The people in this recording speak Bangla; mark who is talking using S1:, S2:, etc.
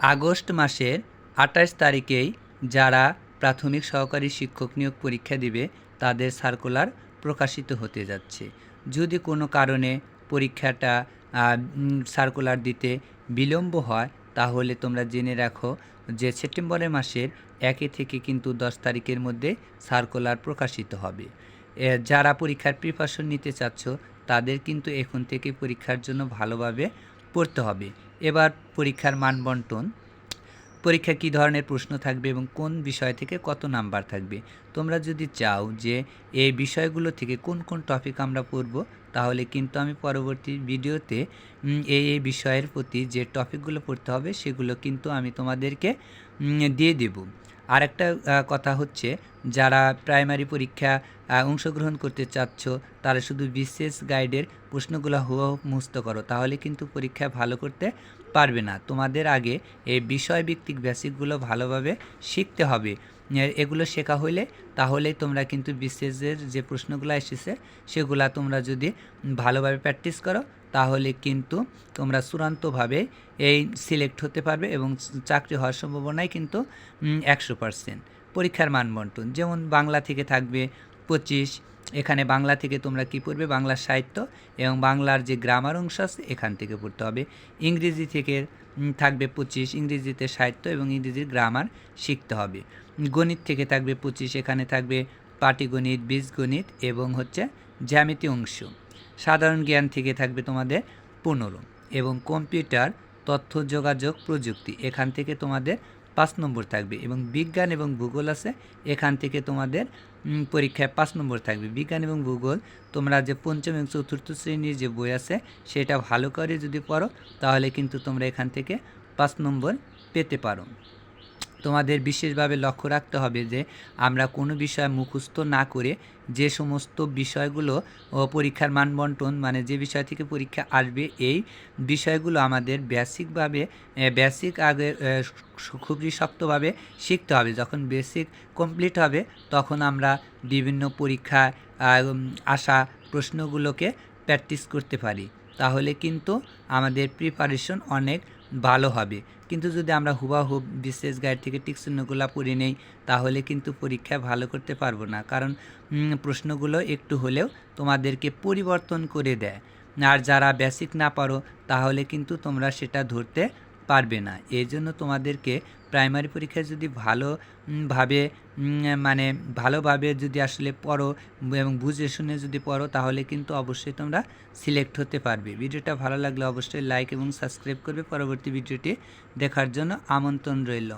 S1: আগস্ট মাসের আঠাশ তারিখেই যারা প্রাথমিক সহকারী শিক্ষক নিয়োগ পরীক্ষা দিবে, তাদের সার্কুলার প্রকাশিত হতে যাচ্ছে। যদি কোনো কারণে পরীক্ষাটা সার্কুলার দিতে বিলম্ব হয়, তাহলে তোমরা জেনে রাখো যে সেপ্টেম্বরের মাসের একে থেকে কিন্তু দশ তারিখের মধ্যে সার্কুলার প্রকাশিত হবে। যারা পরীক্ষার প্রিপারেশন নিতে চাচ্ছ, তাদের কিন্তু এখন থেকে পরীক্ষার জন্য ভালোভাবে পড়তে হবে। এবার পরীক্ষার মান বন্টন। পরীক্ষা কী ধরনের প্রশ্ন থাকবে এবং কোন বিষয় থেকে কত নাম্বার থাকবে? তোমরা যদি চাও যে এই বিষয়গুলো থেকে কোন কোন টপিক আমরা পড়ব, তাহলে কিন্তু আমি পরবর্তী ভিডিওতে এই এই বিষয়ের প্রতি যে টপিকগুলো পড়তে হবে সেগুলো কিন্তু আমি তোমাদেরকে দিয়ে দেব। আর একটা কথা হচ্ছে, যারা প্রাইমারি পরীক্ষা অংশগ্রহণ করতে চাচ্ছ, তারা শুধু বিশেষ গাইডের প্রশ্নগুলো হুবহু মুস্ত করো, তাহলে কিন্তু পরীক্ষায় ভালো করতে পারবে না। তোমাদের আগে এই বিষয়ভিত্তিক বেসিকগুলো ভালোভাবে শিখতে হবে। এগুলো শেখা হইলে তাহলেই তোমরা কিন্তু বিশেষের যে প্রশ্নগুলো এসেছে, সেগুলা তোমরা যদি ভালোভাবে প্র্যাকটিস করো তাহলে কিন্তু তোমরা চূড়ান্তভাবে এই সিলেক্ট হতে পারবে এবং চাকরি হওয়ার সম্ভাবনাই কিন্তু একশো পার্সেন্ট পরীক্ষার মান বন্টন। যেমন বাংলা থেকে থাকবে পঁচিশ, এখানে বাংলা থেকে তোমরা কি পড়বে? বাংলা সাহিত্য এবং বাংলার যে গ্রামার অংশ আছে, এখান থেকে পড়তে হবে। ইংরেজি থেকে থাকবে পঁচিশ, ইংরেজিতে সাহিত্য এবং ইংরেজির গ্রামার শিখতে হবে। গণিত থেকে থাকবে পঁচিশ, এখানে থাকবে পাটিগণিত, বীজগণিত এবং হচ্ছে জ্যামিতি অংশ। সাধারণ জ্ঞান থেকে থাকবে তোমাদের পনেরো। এবং কম্পিউটার, তথ্য, যোগাযোগ, প্রযুক্তি, এখান থেকে তোমাদের পাঁচ নম্বর থাকবে। এবং বিজ্ঞান এবং ভূগোল আছে, এখান থেকে তোমাদের পরীক্ষায় পাঁচ নম্বর থাকবে। বিজ্ঞান এবং ভূগোল, তোমরা যে পঞ্চম এবং চতুর্থ শ্রেণির যে বই আছে, সেটা ভালো করে যদি পড়ো, তাহলে কিন্তু তোমরা এখান থেকে পাঁচ নম্বর পেতে পারো। তোমাদের বিশেষভাবে লক্ষ্য রাখতে হবে যে আমরা কোনো বিষয় মুখস্থ না করে যে সমস্ত বিষয়গুলো পরীক্ষার মানবন্টন মানে যে বিষয় থেকে পরীক্ষা আসবে এই বিষয়গুলো আমাদের বেসিকভাবে বেসিক আগে খুবই শক্তভাবে শিখতে হবে। যখন বেসিক কমপ্লিট হবে তখন আমরা বিভিন্ন পরীক্ষায় আহ, আসা প্রশ্নগুলোকে প্র্যাকটিস করতে পারি। তাহলে কিন্তু আমাদের প্রিপারেশন অনেক ভালো হবে। কিন্তু যদি আমরা হুবাহুব বিশেষ গাইড থেকে টিকচিহ্নগুলো পড়ে নেই, তাহলে কিন্তু পরীক্ষায় ভালো করতে পারব না। কারণ প্রশ্নগুলো একটু হলেও তোমাদেরকে পরিবর্তন করে দেয়। আর যারা বেসিক না পারো, তাহলে কিন্তু তোমরা সেটা ধরতে পারবে না। এই জন্য তোমাদেরকে প্রাইমারি পরীক্ষায় যদি ভালোভাবে মানে ভালোভাবে যদি আসলে পড়ো এবং বুঝে শুনে যদি পড়ো, তাহলে কিন্তু অবশ্যই তোমরা সিলেক্ট হতে পারবে। ভিডিওটা ভালো লাগলে অবশ্যই লাইক এবং সাবস্ক্রাইব করবে। পরবর্তী ভিডিওটি দেখার জন্য আমন্ত্রণ রইল।